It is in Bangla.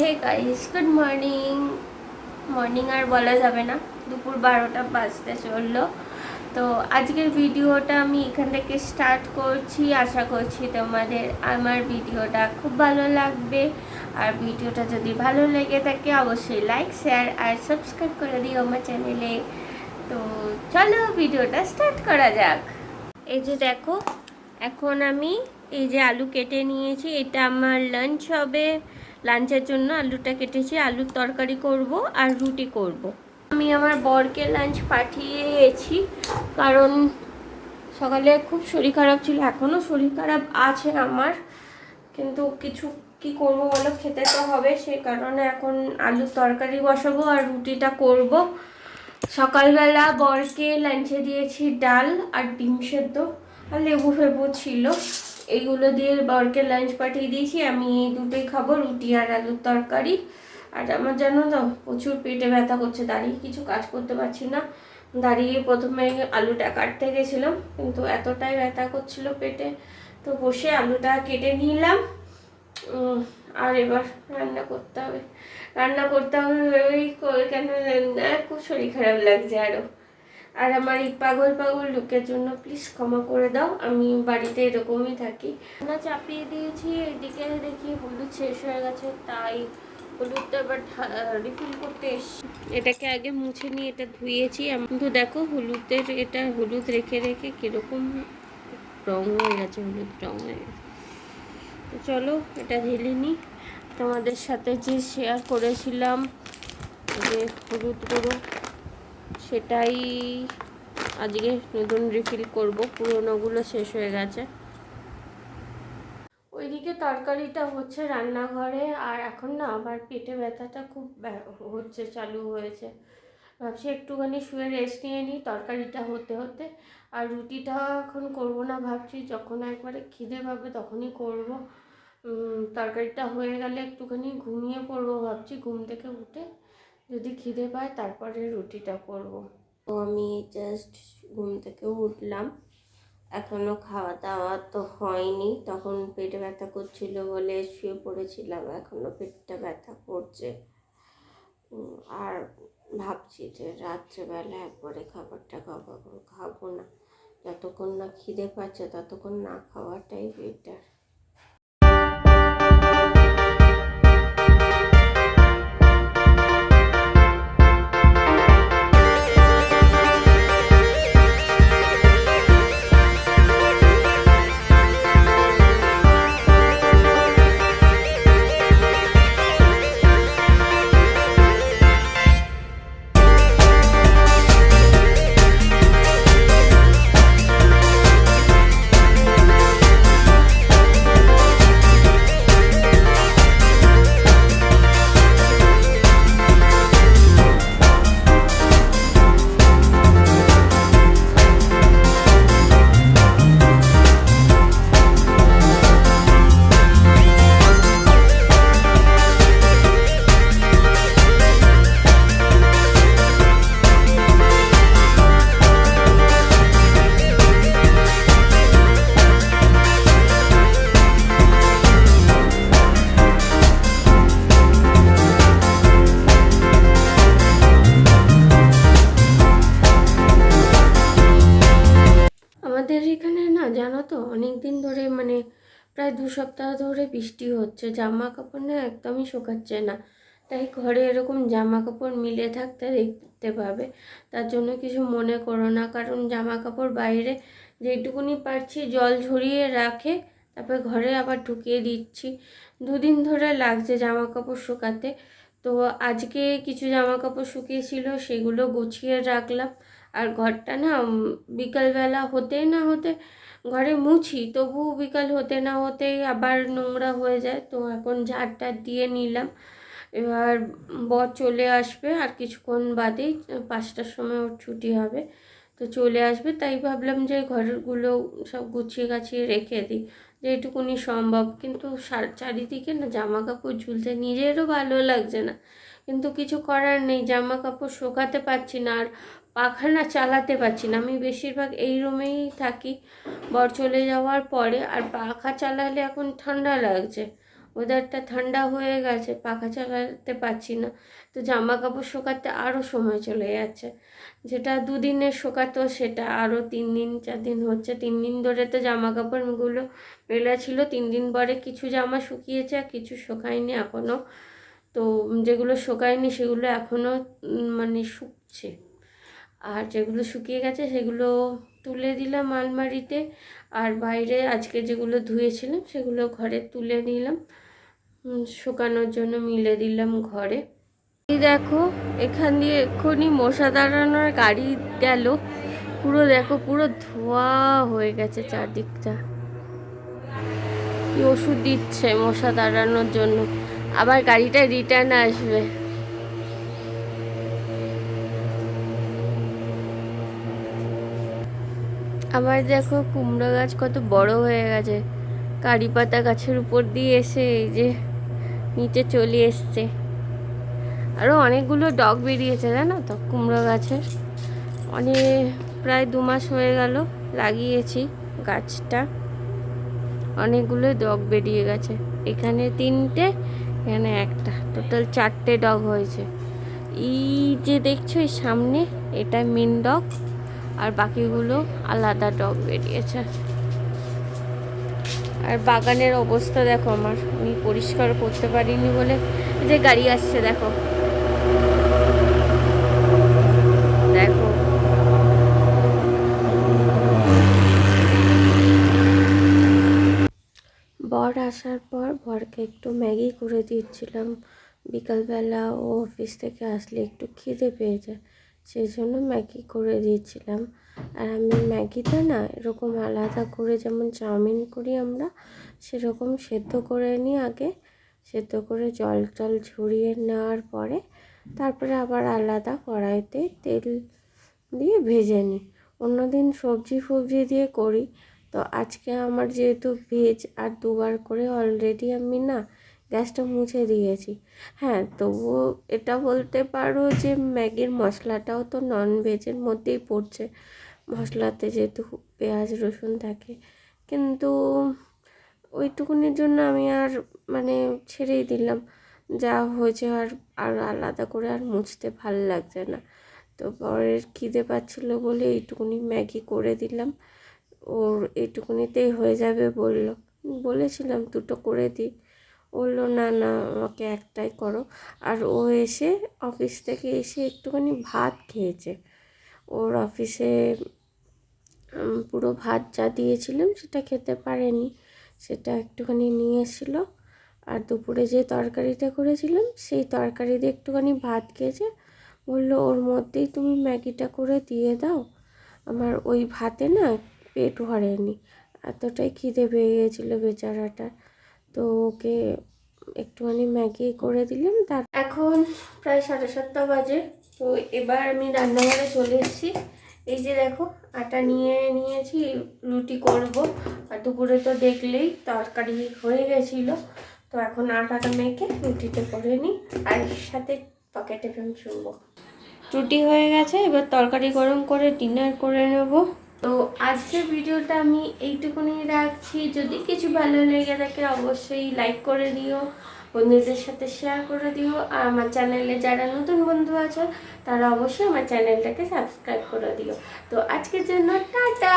Hey guys good morning morning আর বলা যাবে না। দুপুর বারোটা বাজতে চলল। তো আজকের ভিডিওটা আমি এখান থেকে স্টার্ট করছি। আশা করছি তোমাদের আমার ভিডিওটা খুব ভালো লাগবে। আর ভিডিওটা যদি ভালো লেগে থাকে, অবশ্যই লাইক শেয়ার আর সাবস্ক্রাইব করে দিও আমার চ্যানেলে তো চলো ভিডিওটা স্টার্ট করা যাক। এই যে দেখো, এখন আমি এই যে আলু কেটে নিয়েছি। এটা আমার লাঞ্চ হবে। লাঞ্চের জন্য আলুটা কেটেছি আলুর তরকারি করব আর রুটি করব। আমি আমার বরকে লাঞ্চ পাঠিয়েছি কারণ সকালে খুব শরীর খারাপ ছিল, এখনও শরীর খারাপ আছে আমার। কিন্তু কিছু কি করব বলো, খেতে তো হবে সেই কারণে এখন আলুর তরকারি বসাবো আর রুটিটা করব। সকালবেলা বরকে লাঞ্চে দিয়েছি ডাল আর ডিম সেদ্ধ আর লেবু ফেবু ছিল। এইগুলো দিয়ে বরকে লাঞ্চ পাঠিয়ে দিয়েছি। আমি দুটোই খাব, রুটি আর আলুর তরকারি। আর আমার জানো তো, প্রচুর পেটে ব্যথা করছে, দাঁড়িয়ে কিছু কাজ করতে পারছি না। দাঁড়িয়ে প্রথমে আলুটা কাটতে গেছিলাম, কিন্তু এতটাই ব্যথা করছিল পেটে। তো বসে আলুটা কেটে নিলাম। আর এবার রান্না করতে হবে। রান্না করতে হবে ওই কেন খুব শরীর খারাপ লাগছে আরও আর আমার এই পাগল পাগল লুকের জন্য প্লিজ ক্ষমা করে দাও, আমি বাড়িতে এরকমই থাকি। না, চাপিয়ে দিয়েছি, এদিকে দেখি হলুদ শেষ হয়ে গেছে, তাই হলুদটা এবার রিফিল করতে এসছি। এটাকে আগে মুছে নিয়ে এটা ধুয়েছি। কিন্তু দেখো হলুদের, এটা হলুদ রেখে রেখে কীরকম রং হয়ে গেছে হলুদ রং হয়ে গেছে। তো চলো, এটা ঢেলে নিই। তোমাদের সাথে যে শেয়ার করেছিলাম, যে হলুদ গুঁড়ো। সেটাই আজকে নতুন রিফিল করব। পুরোনোগুলো শেষ হয়ে গেছে। ওইদিকে তরকারিটা হচ্ছে রান্নাঘরে, আর এখন না আবার পেটে ব্যথাটা খুব হচ্ছে, চালু হয়েছে। ভাবছি একটুখানি শুয়ে রেস্ট নিয়ে নিই, তরকারিটা হতে হতে। আর রুটিটা এখন করব না, ভাবছি যখন একবারে খিদে পাবে তখনই করব। তরকারিটা হয়ে গেলে একটুখানি ঘুমিয়ে পড়ব, ভাবছি ঘুম থেকে উঠে যদি খিদে পায় তারপরে রুটিটা করব। তো আমি জাস্ট ঘুম থেকে উঠলাম। এখনও খাওয়া দাওয়া তো হয়নি। তখন পেটে ব্যথা করছিল বলে শুয়ে পড়েছিলাম। এখনও পেটটা ব্যথা করছে। আর ভাবছি যে রাত্রেবেলা একবারে খাবারটা খাব খাব না। যতক্ষণ না খিদে পাচ্ছে ততক্ষণ না খাওয়াটাই বেটার এখানে না জানো তো অনেক দিন ধরে মানে প্রায় দু সপ্তাহ ধরে বৃষ্টি হচ্ছে জামা কাপড় না একদমই শুকাচ্ছে না। তাই ঘরে এরকম জামা কাপড় মিলে থাকতে দেখতে পাবে। তার জন্য কিছু মনে করো না, কারণ জামা কাপড় বাইরে যেটুকুনি পারছি জল ঝরিয়ে রাখে, তারপর ঘরে আবার ঢুকিয়ে দিচ্ছি। দুদিন ধরে লাগছে জামা কাপড় শুকাতে। তো আজকে কিছু জামা কাপড় শুকিয়েছিল, সেগুলো গুছিয়ে রাখলাম। আর ঘরটা না বিকালবেলা হতে না হতে ঘরে মুছি, তবু বিকাল হতে না হতেই আবার নোংরা হয়ে যায়। তো এখন ঝাড়টা দিয়ে নিলাম। এবার বর চলে আসবে আর কিছুক্ষণ বাদেই পাঁচটার সময় ওর ছুটি হবে। তো চলে আসবে, তাই ভাবলাম যে ঘরগুলো সব গুছিয়ে গাছিয়ে রেখে দিই। যেটুকুনি সম্ভব, কিন্তু চারিদিকে না জামা কাপড় ঝুলছে, নিজেরও ভালো লাগছে না। কিন্তু কিছু করার নেই জামা কাপড় শুকাতে পারছি না। আর পাখানা চালাতে পারছি না। আমি বেশিরভাগ এই রুমেই থাকি। বর চলে যাওয়ার পরে আর পাখা চালালে এখন ঠান্ডা লাগছে। ওয়েদারটা ঠান্ডা হয়ে গেছে, পাখা চালাতে পারছি না। তো জামা কাপড় শোকাতে আরও সময় চলে যাচ্ছে। যেটা দুদিনের শোকাতো সেটা আরও তিন দিন, চার দিন হচ্ছে। তিন দিন ধরে তো জামা কাপড়গুলো মেলা ছিল। তিন দিন পরে কিছু জামা শুকিয়েছে আর কিছু শুকায়নি এখনও তো যেগুলো শুকায়নি সেগুলো এখনও মানে শুকছে। আর যেগুলো শুকিয়ে গেছে সেগুলো তুলে দিলাম আলমারিতে। আর বাইরে আজকে যেগুলো ধুয়েছিলাম সেগুলো ঘরে তুলে নিলাম। শুকানোর জন্য মিলে দিলাম ঘরে। দেখো, এখান দিয়ে এক্ষুনি মশা দাঁড়ানোর গাড়ি গেল। পুরো দেখো, পুরো ধোয়া হয়ে গেছে চারদিকটা। কি ওষুধ দিচ্ছে মশা দাঁড়ানোর জন্য। আবার গাড়িটা রিটার্ন আসবে। আবার দেখো কুমড়ো গাছ কত বড় হয়ে গেছে। কারি পাতা গাছের উপর দিয়ে এসে এই যে নিচে চলে এসছে। আরও অনেকগুলো ডগ বেরিয়েছে, জানো তো, কুমড়ো গাছের। অনেক প্রায় দু মাস হয়ে গেল লাগিয়েছি গাছটা। অনেকগুলো ডগ বেরিয়ে গেছে। এখানে তিনটে, এখানে একটা। টোটাল চারটে ডগ হয়েছে। এই যে দেখছ, এই সামনে এটা মেন ডগ আর বাকিগুলো আলাদা ডগ বেরিয়েছে। আর বাগানের অবস্থা দেখো আমার, আমি পরিষ্কার করতে পারিনি বলে। যে গাড়ি আসছে, দেখো। দেখো। বর আসার পর বরকে একটু ম্যাগি করে দিচ্ছিলাম। বিকালবেলা ও অফিস থেকে আসলে একটু খিদে পেয়ে যায় সেই জন্য ম্যাগি করে দিয়েছিলাম। আর আমি ম্যাগিটা না এরকম আলাদা করে যেমন চাউমিন করি আমরা, সেরকম সেদ্ধ করে নিই আগে। সেদ্ধ করে জল টল ঝরিয়ে নেওয়ার পরে তারপরে আবার আলাদা কড়াইতে তেল দিয়ে ভেজে নিই। অন্যদিন সবজি ফবজি দিয়ে করি। তো আজকে আমার যেহেতু ভেজ আর দুবার করে অলরেডি আমি না গ্যাসটা মুছে দিয়েছি। হ্যাঁ তবুও এটা বলতে পারো যে ম্যাগির মশলাটাও তো নন ভেজের মধ্যেই পড়ছে। মশলাতে যেহেতু পেঁয়াজ, রসুন থাকে। কিন্তু ওইটুকুনির জন্য আমি আর মানে ছেড়েই দিলাম। যা হয়েছে আর আর আলাদা করে আর মুছতে ভালো লাগছে না। তো পরের খিদে পাচ্ছিলো বলে এইটুকুনি ম্যাগি করে দিলাম। ওর এইটুকুনিতেই হয়ে যাবে বলল। বলেছিলাম দুটো করে দিই। বলল, না না, আমাকে একটাই করো। আর ও এসে অফিস থেকে এসে একটুখানি ভাত খেয়েছে। ওর অফিসে পুরো ভাত যা দিয়েছিলাম সেটা খেতে পারেনি। সেটা একটুখানি নিয়ে এসেছিল। আর দুপুরে যে তরকারিটা করেছিলাম, সেই তরকারি দিয়ে একটুখানি ভাত খেয়েছে। বলল, ওর মধ্যেই তুমি ম্যাগিটা করে দিয়ে দাও। আমার ওই ভাতে না পেট ভরেনি। এতটাই খিদে পেয়ে গেছিল বেচারাটা তো ওকে একটুখানি ম্যাগি করে দিলাম, তার এখন প্রায় সাড়ে সাতটা বাজে। তো এবার আমি রান্নাঘরে চলে এসেছি। এই যে দেখো, আটা নিয়ে নিয়েছি, রুটি করব। আর দুপুরে তো দেখলেই তরকারি হয়ে গেছিল। তো এখন আটাটা মেখে রুটিতে করে নিই, আর সাথে পকেটে ফেম শুনব। রুটি হয়ে গেছে, এবার তরকারি গরম করে ডিনার করে নেব। তো আজকের ভিডিওটা আমি এইটুকুনি রাখছি। যদি কিছু ভালো লেগে থাকে, অবশ্যই লাইক করে দিও, বন্ধুদের সাথে শেয়ার করে দিও। আর আমার চ্যানেলে যারা নতুন বন্ধু আছে, তারা অবশ্যই আমার চ্যানেলটাকে সাবস্ক্রাইব করে দিও। তো আজকের জন্য টাটা!